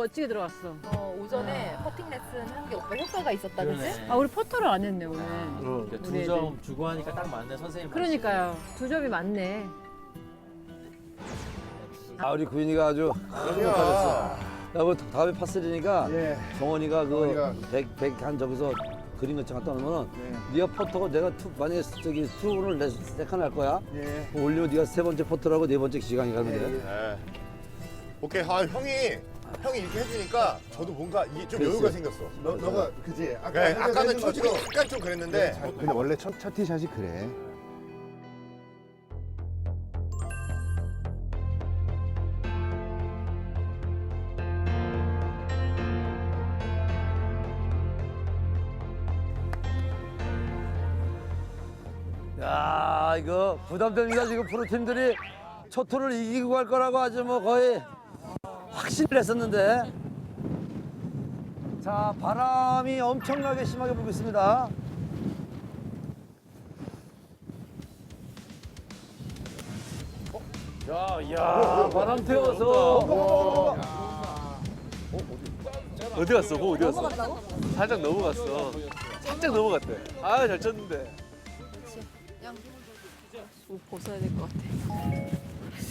멋지게 들어갔어. 어, 오전에 퍼팅 레슨 한 게 오빠 효과가 있었다? 그러네. 아 우리 포터를 안 했네 오늘. 우리 두점 주고 하니까 딱 맞네 선생님. 그러니까요. 두 점이 많네. 아 우리 구인이가 아주 잘했어. 야뭐 다음에 파스리니까 예. 정원이가 정원이가. 그백백 한 저기서 그린 것좀 갖다 놓으면은 네. 네가 퍼터고 내가 투 만약에 저기 투를 세컨 할 거야. 예. 올리면 네가 세 번째 퍼터라고 네 번째 기강이 가면 돼. 네. 오케이. 아 형이 형이 이렇게 해주니까 저도 뭔가 이게 좀. 여유가 생겼어. 너 너가 그지? 아까 네, 아까는 해준 솔직히 것처럼 약간 좀 그랬는데 네, 근데 원래 첫, 첫 티샷이 그래. 야 이거 부담됩니다 지금 프로팀들이 첫 투를 이기고 갈 거라고 아주 뭐 거의 확신을 했었는데 자 바람이 엄청나게 심하게 불고 있습니다 야 야 바람 태워서 어디 갔어? 뭐 어디 갔어? 살짝 넘어갔어. 살짝 넘어갔대. 아, 잘 쳤는데. 옷 벗어야 될 것 같아.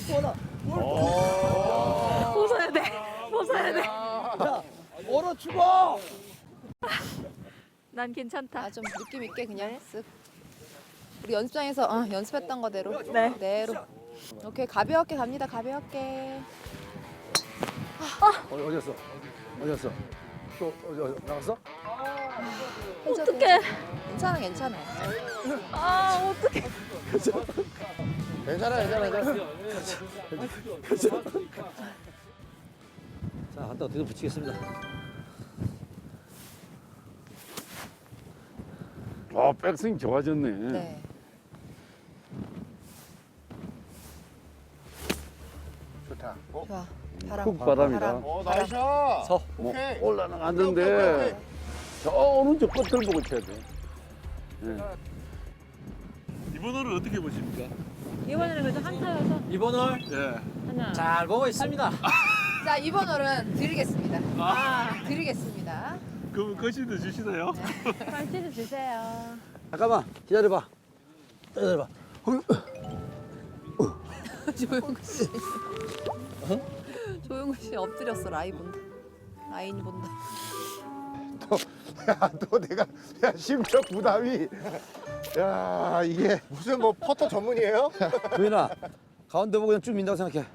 벗어야 돼. 벗어야 돼. 얼어 죽어 난 괜찮다. 아 좀 느낌 있게 그냥 쓱. 우리 연습장에서 어, 연습했던 거대로. 네. 대로. 오케이 가볍게 갑니다. 가볍게. 어디 어디였어 어디였어 또 어디 어디 나갔어 어떡해. 괜찮아 괜찮아. 아 어떡해. 괜찮아 괜찮아 괜찮아. 자 갖다 어떻게 붙이겠습니다 아, 백스윙 좋아졌네. 네. 좋다. 좋아. 바람. 훅 바람이다. 바람. 어 나이샷. 서 뭐, 오케이. 올라가는데. 저 오른쪽 끝을 보고 쳐야 돼. 네. 이번 홀은 어떻게 보십니까? 이번에는 그래도 한타여서 이번 홀 예. 하나. 잘 보고 있습니다. 자 이번 홀은 드리겠습니다. 아, 드리겠습니다. 그럼 거시도 주시나요? franchise 주세요. 잠깐만 기다려봐 기다려봐 조용구 씨. 조용구 씨 엎드렸어 라이 본다. 라인이 본다. 야, 또 내가 야 심적 부담이 야 이게 무슨 뭐 퍼터 전문이에요? 구인아 가운데 보고 그냥 쭉 민다고 생각해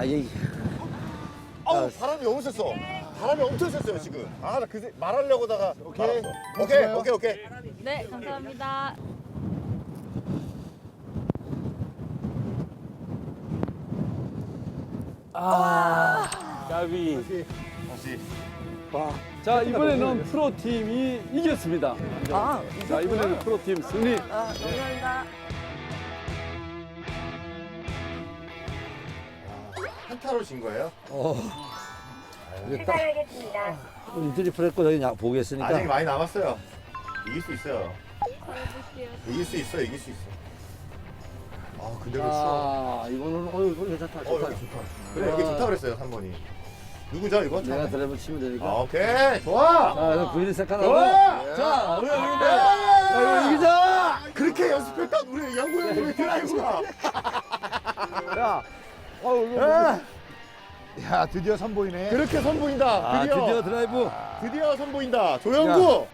아 예 아우 바람이 너무 셌어. 바람이 엄청 셌어요 지금. 아 나 그새 말하려고다가 오케이. 오케이 오케이 오케이. 네, 감사합니다. 까비. 다시. 자, 이번에는 프로팀이 이겼습니다. 아, 자, 이번에는 프로팀 승리. 아 감사합니다. 한타로 진 거예요? 어 이게 딱 우리 트리플 했고 저기 야- 보고 아직 했으니까 많이 남았어요. 이길 수 있어요. 이길 수 있어 이길 수 있어. 아 근데 이거 추워. 아 이거는 어 이거 괜찮다 어 좋다 여기 좋다. 그래 여기 좋다 그랬어요 3번이. 누구죠 이거? 내가 드라이브 치면 되니까 아 오케이 좋아. 자 구인이 세컨하고 좋아. 자 우리 우리 야, 이거 이기자 그렇게 연습했던 우리 영구 형님의 드라이브가. 야 어, 이거 야, 야 드디어 선보이네. 그렇게 선보인다. 아 드디어 드디어 드라이브 드디어 선보인다. 조영구.